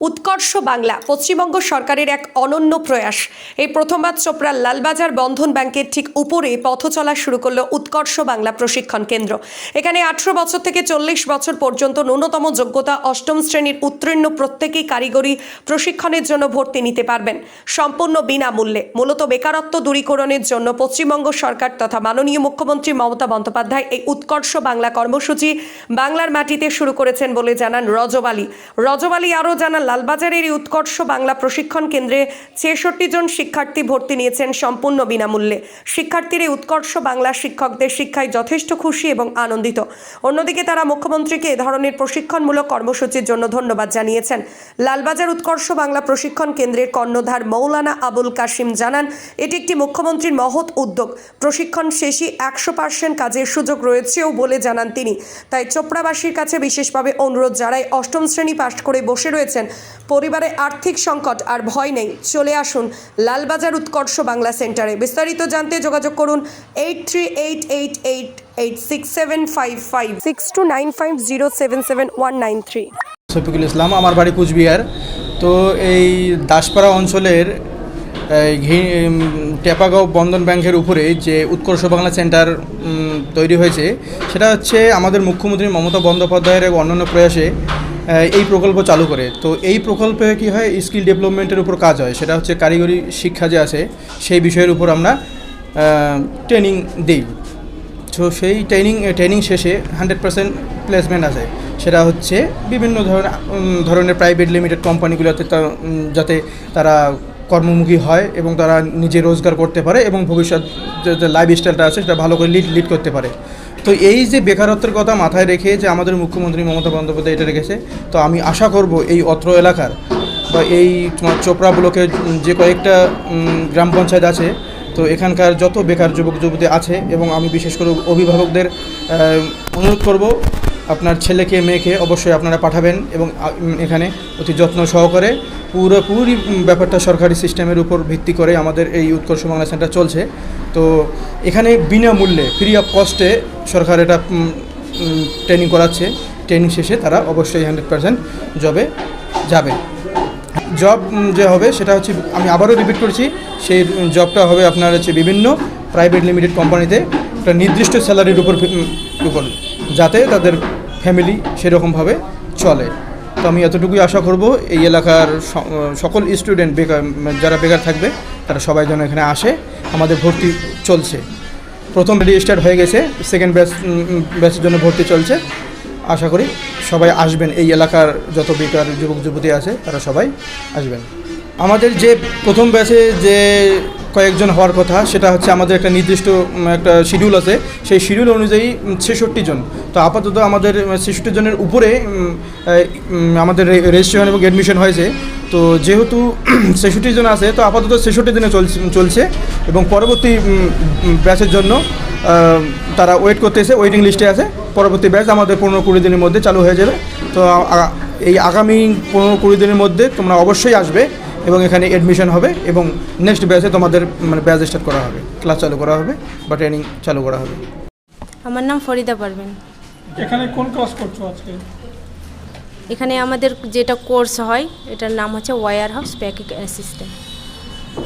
ut উৎকর্ষ বাংলা, পশ্চিমবঙ্গ সরকারের এক অনন্য প্রয়াস। এই প্রথমবার চোপড়ার লালবাজার বন্ধন ব্যাংকের ঠিক উপরে পথ চলা শুরু করল উৎকর্ষ বাংলা প্রশিক্ষণ কেন্দ্র। এখানে আঠেরো বছর থেকে চল্লিশ বছর পর্যন্ত ন্যূনতম যোগ্যতা অষ্টম শ্রেণির উত্তীর্ণ প্রত্যেকেই কারিগরি প্রশিক্ষণের জন্য ভর্তি নিতে পারবেন, সম্পূর্ণ বিনামূল্যে। মূলত বেকারত্ব দূরীকরণের জন্য পশ্চিমবঙ্গ সরকার তথা মাননীয় মুখ্যমন্ত্রী মমতা বন্দ্যোপাধ্যায় এই উৎকর্ষ বাংলা কর্মসূচি বাংলার মাটিতে শুরু করেছেন বলে জানান রজবালি। রজবালি আরও জানান লালবাজারের এই উৎকর্ষ বাংলা প্রশিক্ষণ কেন্দ্রে ছেষট্টি জন শিক্ষার্থী ভর্তি নিয়েছেন সম্পূর্ণ বিনামূল্যে। শিক্ষার্থীরা উৎকর্ষ বাংলা শিক্ষকদের শিক্ষায় যথেষ্ট খুশি এবং আনন্দিত। অন্যদিকে তারা মুখ্যমন্ত্রীকে এ ধরনের প্রশিক্ষণমূলক কর্মসূচির জন্য ধন্যবাদ জানিয়েছেন। লালবাজার উৎকর্ষ বাংলা প্রশিক্ষণ কেন্দ্রের কর্ণধার মৌলানা আবুল কাশিম জানান, এটি একটি মুখ্যমন্ত্রীর মহৎ উদ্যোগ। প্রশিক্ষণ শেষে একশো পার্সেন্ট কাজের সুযোগ রয়েছেও বলে জানান তিনি। তাই চোপড়াবাসীর কাছে বিশেষভাবে অনুরোধ যারাই অষ্টম শ্রেণি পাশ করে বসে রয়েছেন পরিবারে আর্থিক সংকট আর ভয় নেই। চলে আসুন লালবাজার উৎকর্ষ বাংলা সেন্টারে। বিস্তারিত জানতে যোগাযোগ করুন eight three eight eight eight eight six seven five five six two nine five zero seven seven one nine three Shafikul Islam, আমার বাড়ি কুচবিহার। তো এই দাসপাড়া অঞ্চলের টেপাগাঁও বন্ধন ব্যাংকের উপরে যে উৎকর্ষ বাংলা সেন্টার তৈরি হয়েছে, সেটা হচ্ছে আমাদের মুখ্যমন্ত্রী মমতা বন্দ্যোপাধ্যায়ের এক অন্যান্য প্রয়াসে এই প্রকল্প চালু করে। তো এই প্রকল্পে কি হয়, স্কিল ডেভেলপমেন্টের উপর কাজ হয়। সেটা হচ্ছে কারিগরি শিক্ষা যে আছে, সেই বিষয়ের উপর আমরা ট্রেনিং দিই। তো সেই ট্রেনিং ট্রেনিং শেষে হান্ড্রেড পার্সেন্ট প্লেসমেন্ট আছে সেটা হচ্ছে বিভিন্ন ধরনের ধরনের প্রাইভেট লিমিটেড কোম্পানিগুলোতে যাতে তারা কর্মমুখী হয় এবং তারা নিজে রোজগার করতে পারে এবং ভবিষ্যৎ যে লাইফ স্টাইলটা আছে সেটা ভালো করে লিড লিড করতে পারে। তো এই যে বেকারত্বের কথা মাথায় রেখে যে আমাদের মুখ্যমন্ত্রী মমতা বন্দ্যোপাধ্যায় এটা রেখেছে, তো আমি আশা করব এই অত্র এলাকার বা এই তোমার চোপড়া ব্লকের যে কয়েকটা গ্রাম পঞ্চায়েত আছে, তো এখানকার যত বেকার যুবক যুবতী আছে এবং আমি বিশেষ করে অভিভাবকদের অনুরোধ করব আপনার ছেলেকে, মেয়েকে অবশ্যই আপনারা পাঠাবেন এবং এখানে অতি যত্ন সহকারে পুরোপুরি ব্যাপারটা সরকারি সিস্টেমের উপর ভিত্তি করে আমাদের এই উৎকর্ষ বাংলা সেন্টার চলছে। তো এখানে বিনামূল্যে ফ্রি অফ কস্টে সরকার এটা ট্রেনিং করাচ্ছে। ট্রেনিং শেষে তারা অবশ্যই হান্ড্রেড পার্সেন্ট জবে যাবে। জব যে হবে সেটা হচ্ছে, আমি আবারও রিপিট করছি, সেই জবটা হবে আপনার হচ্ছে বিভিন্ন প্রাইভেট লিমিটেড কোম্পানিতে একটা নির্দিষ্ট স্যালারির উপর উপর যাতে তাদের ফ্যামিলি সেরকমভাবে চলে। তো আমি এতটুকুই আশা করব, এই এলাকার সকল স্টুডেন্ট বেকার, যারা বেকার থাকবে, তারা সবাই যেন এখানে আসে। আমাদের ভর্তি চলছে। প্রথম রেজিস্টার হয়ে গেছে সেকেন্ড ব্যাচ ব্যাচের জন্য ভর্তি চলছে। আশা করি সবাই আসবেন। এই এলাকার যত বেকার যুবক যুবতী আছে, তারা সবাই আসবেন। আমাদের যে প্রথম ব্যাচে যে কয়েকজন হওয়ার কথা, সেটা হচ্ছে আমাদের একটা নির্দিষ্ট একটা শিডিউল আছে। সেই শিডিউল অনুযায়ী ছেষট্টি জন। তো আপাতত আমাদের ছেষট্টি জনের উপরে আমাদের রেজিস্ট্রেশন এবং অ্যাডমিশন হয়েছে। তো যেহেতু ছেষট্টি জন আছে, তো আপাতত ছেষট্টি দিনে চলছে এবং পরবর্তী ব্যাচের জন্য তারা ওয়েট করতেছে ওয়েটিং লিস্টে আছে। পরবর্তী ব্যাচ আমাদের পনেরো কুড়ি দিনের মধ্যে চালু হয়ে যাবে। তো এই আগামী পনেরো কুড়ি দিনের মধ্যে তোমরা অবশ্যই আসবে। এবং এখানে অ্যাডমিশন হবে এবং নেক্সট ব্যাচে তোমাদের মানে ব্যাচ স্টার্ট করা হবে। ক্লাস চালু করা হবে বা ট্রেনিং চালু করা হবে। আমার নাম ফরিদা পারবেন এখানে কোন ক্লাস করছ আজকে? এখানে আমাদের যেটা কোর্স হয় এটার নাম হচ্ছে ওয়ার হাউস প্যাকিং অ্যাসিস্ট্যান্ট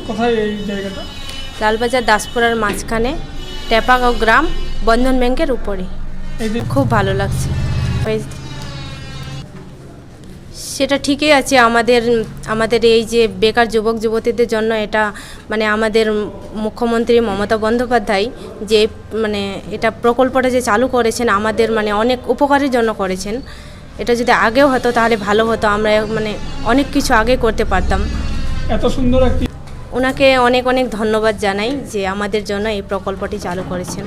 কোথায় এই জায়গাটা? লালবাজার দাসপুরার মাঝখানে টেপাগাঁও গ্রাম বন্ধন ব্যাংকের উপরে। খুব ভালো লাগছে। সেটা ঠিকই আছে আমাদের আমাদের এই যে বেকার যুবক যুবতীদের জন্য এটা মানে আমাদের মুখ্যমন্ত্রী মমতা বন্দ্যোপাধ্যায় যে মানে এটা প্রকল্পটা যে চালু করেছেন আমাদের মানে অনেক উপকারের জন্য করেছেন। এটা যদি আগেও হতো তাহলে ভালো হতো আমরা মানে অনেক কিছু আগে করতে পারতাম। এত সুন্দর একটি ওনাকে অনেক অনেক ধন্যবাদ জানাই যে আমাদের জন্য এই প্রকল্পটি চালু করেছেন।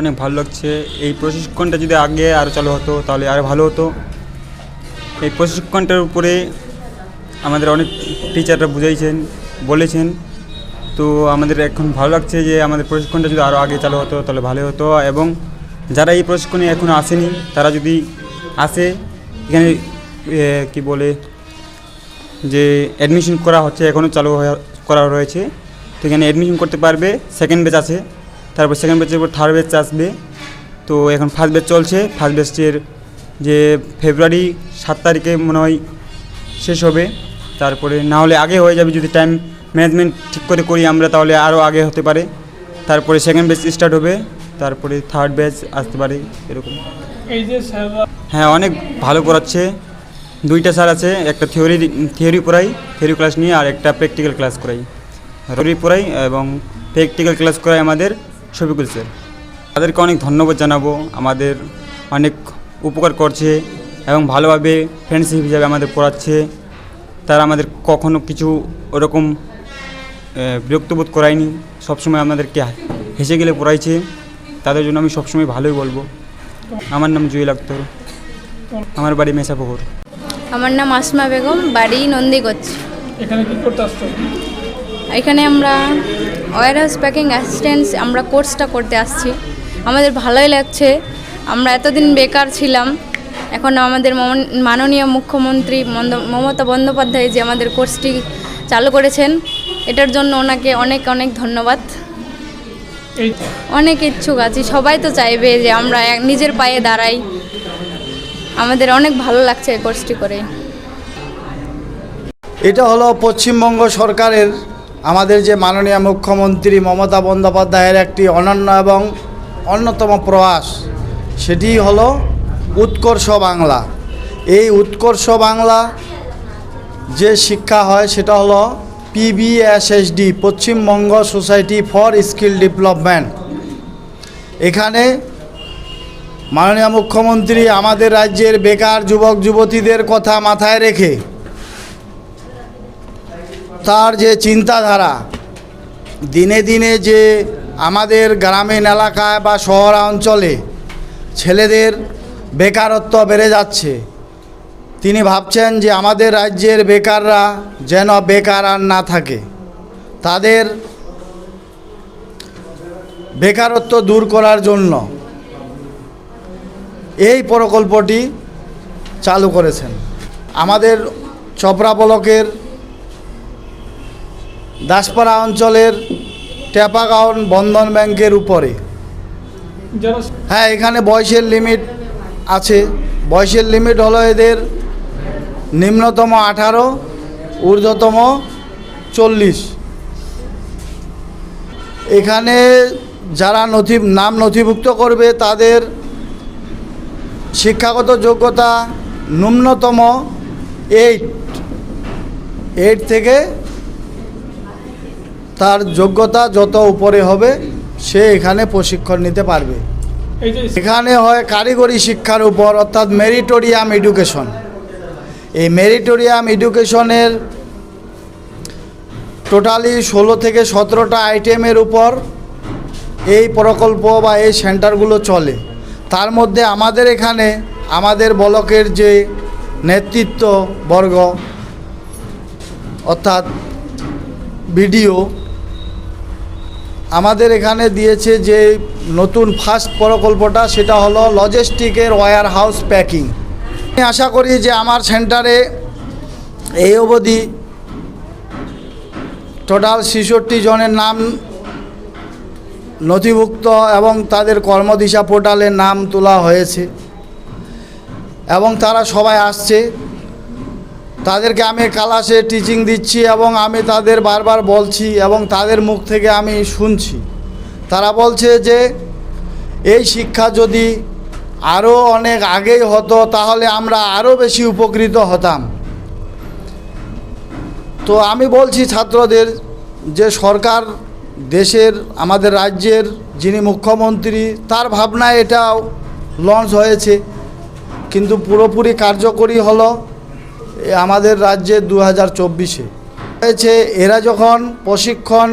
অনেক ভালো লাগছে। এই প্রশিক্ষণটা যদি আগে আরও চালু হতো তাহলে আরও ভালো হতো। এই প্রশিক্ষণটার উপরে আমাদের অনেক টিচাররা বুঝাইছেন, বলেছেন। তো আমাদের এখন ভালো লাগছে যে আমাদের প্রশিক্ষণটা যদি আরও আগে চালু হতো, তাহলে ভালো হতো। এবং যারা এই প্রশিক্ষণে এখনও আসেনি, তারা যদি আসে, এখানে কি বলে, যে অ্যাডমিশন করা হচ্ছে এখনও চালু করা রয়েছে। তো এখানে অ্যাডমিশন করতে পারবে সেকেন্ড ব্যাচ আছে। তারপর সেকেন্ড ব্যাচের পর থার্ড ব্যাচ আসবে। তো এখন ফার্স্ট ব্যাচ চলছে। ফার্স্ট ব্যাচের যে ফেব্রুয়ারি সাত তারিখে মনে হয় শেষ হবে। তারপরে না হলে আগে হয়ে যাবে যদি টাইম ম্যানেজমেন্ট ঠিক করে করি আমরা তাহলে আরও আগে হতে পারে। তারপরে সেকেন্ড ব্যাচ স্টার্ট হবে তারপরে থার্ড ব্যাচ আসতে পারে এরকম। এই যে হ্যাঁ অনেক ভালো করাচ্ছে। দুইটা স্যার আছে একটা থিওরি থিওরি পড়াই থিওরি ক্লাস নিয়ে আর একটা প্র্যাকটিক্যাল ক্লাস করাই। থিওরি পড়াই এবং প্র্যাকটিক্যাল ক্লাস করাই আমাদের শফিকুল স্যার তাদেরকে অনেক ধন্যবাদ জানাব। আমাদের অনেক উপকার করছে এবং ভালোভাবে ফ্রেন্ডশিপ হিসাবে আমাদের পড়াচ্ছে। তারা আমাদের কখনো কিছু ওরকম বিরক্তবোধ করায়নি। সবসময় আমাদেরকে হেসে গেলে পড়াইছে। তাদের জন্য আমি সবসময় ভালোই বলব। আমার নাম জুয়েল আক্তর। আমার বাড়ি মেসাপুকুর। আমার নাম আসমা বেগম বাড়ি নন্দীগঞ্জ। এখানে কি করতে আসতো এখানে আমরা ওয়ার হাউস প্যাকিং অ্যাসিস্ট্যান্স আমরা কোর্সটা করতে আসছি। আমাদের ভালোই লাগছে। আমরা এতদিন বেকার ছিলাম। এখন আমাদের মাননীয় মুখ্যমন্ত্রী মন্দ- মমতা বন্দ্যোপাধ্যায় যে আমাদের কোর্সটি চালু করেছেন এটার জন্য ওনাকে অনেক অনেক ধন্যবাদ। অনেক ইচ্ছুক আছি সবাই তো চাইবে যে আমরা এক- নিজের পায়ে দাঁড়াই। আমাদের অনেক ভালো লাগছে এই কোর্সটি করে। এটা হলো পশ্চিমবঙ্গ সরকারের আমাদের যে মাননীয় মুখ্যমন্ত্রী মমতা বন্দ্যোপাধ্যায়ের একটি অনন্য এবং অন্যতম প্রয়াস। সেটি হলো উৎকর্ষ বাংলা। এই উৎকর্ষ বাংলা যে শিক্ষা হয় সেটা হলো PBSSD Paschimbanga society for skill development. এখানে মাননীয় মুখ্যমন্ত্রী আমাদের রাজ্যের বেকার যুবক যুবতীদের কথা মাথায় রেখে তার যে চিন্তাধারা, দিনে দিনে যে আমাদের গ্রামীণ এলাকায় বা শহরাঞ্চলে ছেলেদের বেকারত্ব বেড়ে যাচ্ছে। তিনি ভাবছেন যে আমাদের রাজ্যের বেকাররা যেন বেকার আর না থাকে। তাদের বেকারত্ব দূর করার জন্য এই প্রকল্পটি চালু করেছেন। আমাদের চপড়া ব্লকের দাসপাড়া অঞ্চলের ট্যাপাগাউন বন্ধন ব্যাংকের উপরে। হ্যাঁ এখানে বয়সের লিমিট আছে। বয়সের লিমিট হলো এদের নিম্নতম আঠারো, ঊর্ধ্বতম চল্লিশ। এখানে যারা নথি নাম নথিভুক্ত করবে, তাদের শিক্ষাগত যোগ্যতা ন্যূনতম এইট এইট থেকে তার যোগ্যতা যত উপরে হবে সে এখানে প্রশিক্ষণ নিতে পারবে। এখানে হয় কারিগরি শিক্ষার উপর অর্থাৎ মেরিটোরিয়াম এডুকেশন। এই মেরিটোরিয়াম এডুকেশনের টোটালি ষোলো থেকে সতেরোটা আইটেমের উপর এই প্রকল্প বা এই সেন্টারগুলো চলে। তার মধ্যে আমাদের এখানে আমাদের ব্লকের যে নেতৃত্ব বর্গ অর্থাৎ বিডিও আমাদের এখানে দিয়েছে যে নতুন ফার্স্ট প্রকল্পটা, সেটা হলো লজিস্টিকের ওয়্যার হাউস প্যাকিং আমি আশা করি যে আমার সেন্টারে এই অবধি টোটাল ছেষট্টি জনের নাম নথিভুক্ত এবং তাদের কর্মদিশা পোর্টালে নাম তোলা হয়েছে। এবং তারা সবাই আসছে। তাদেরকে আমি ক্লাসে টিচিং দিচ্ছি এবং আমি তাদের বারবার বলছি এবং তাদের মুখ থেকে আমি শুনছি। তারা বলছে যে, এই শিক্ষা যদি আরও অনেক আগেই হতো, তাহলে আমরা আরও বেশি উপকৃত হতাম। তো আমি বলছি ছাত্রদের যে, সরকার দেশের, আমাদের রাজ্যের যিনি মুখ্যমন্ত্রী, তার ভাবনায় এটাও লঞ্চ হয়েছে। কিন্তু পুরোপুরি কার্যকরী হলো আমাদের রাজ্যে দু হাজার চব্বিশে। হয়েছে, এরা যখন প্রশিক্ষণ,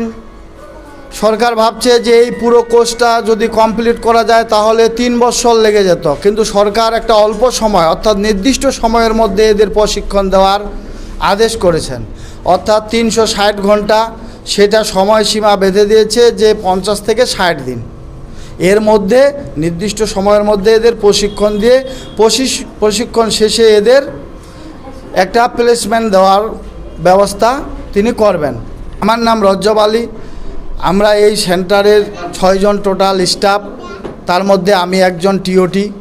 সরকার ভাবছে যে এই পুরো কোর্সটা যদি কমপ্লিট করা যায় তাহলে তিন বছর লেগে যেত। কিন্তু সরকার একটা অল্প সময়, অর্থাৎ নির্দিষ্ট সময়ের মধ্যে এদের প্রশিক্ষণ দেওয়ার আদেশ করেছেন। অর্থাৎ তিনশো ষাট ঘণ্টা সেটা সময়সীমা বেঁধে দিয়েছে যে পঞ্চাশ থেকে ষাট দিন। এর মধ্যে, নির্দিষ্ট সময়ের মধ্যে এদের প্রশিক্ষণ দিয়ে প্রশিক্ষণ শেষে এদের একটা প্লেসমেন্ট দেওয়ার ব্যবস্থা তিনি করবেন। আমার নাম রজ্জব আলী। আমরা এই সেন্টারের ছয়জন টোটাল স্টাফ তার মধ্যে আমি একজন টিওটি